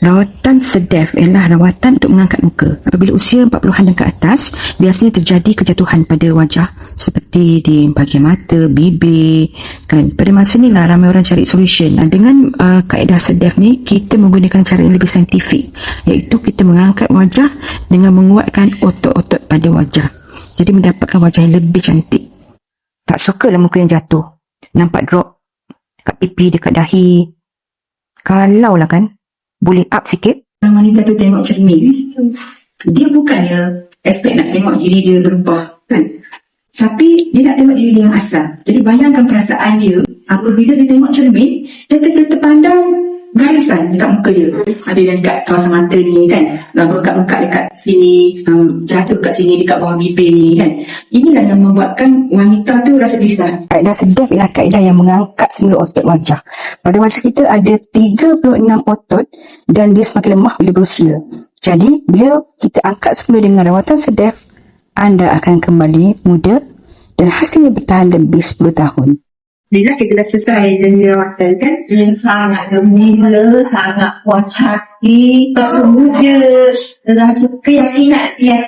Rawatan sedef ialah rawatan untuk mengangkat muka. Apabila usia 40-an dan ke atas, biasanya terjadi kejatuhan pada wajah seperti di bahagian mata, bibir. Kan? Pada masa ni lah ramai orang cari solution. Dengan uh, kaedah sedef ni, kita menggunakan cara yang lebih saintifik. Iaitu kita mengangkat wajah dengan menguatkan otot-otot pada wajah. Jadi mendapatkan wajah yang lebih cantik. Tak suka lah muka yang jatuh. Nampak drop dekat pipi, dekat dahi. Kalau lah kan, boleh up sikit. Orang wanita tu tengok cermin. Dia bukannya expect nak tengok diri dia berubah kan? Tapi dia nak tengok diri dia yang asal. Jadi bayangkan perasaan dia apabila dia tengok cermin dia ter- terpandang garisan dekat muka dia ada yang dekat kawasan mata ni kan lalu dekat muka dekat sini um, jatuh dekat sini dekat bawah bibir ni kan inilah yang membuatkan wanita tu rasa risau Kaedah sedef ialah kaedah yang mengangkat semula otot wajah. Pada wajah kita ada 36 otot dan dia semakin lemah bila berusia. Jadi, bila kita angkat semula dengan rawatan sedef, anda akan kembali muda dan hasilnya bertahan lebih 10 tahun. Bila kita dah selesai dengan rawatan kan? Dia sangat gembira, sangat puas hati. Rasa muda Rasa keyakinan yang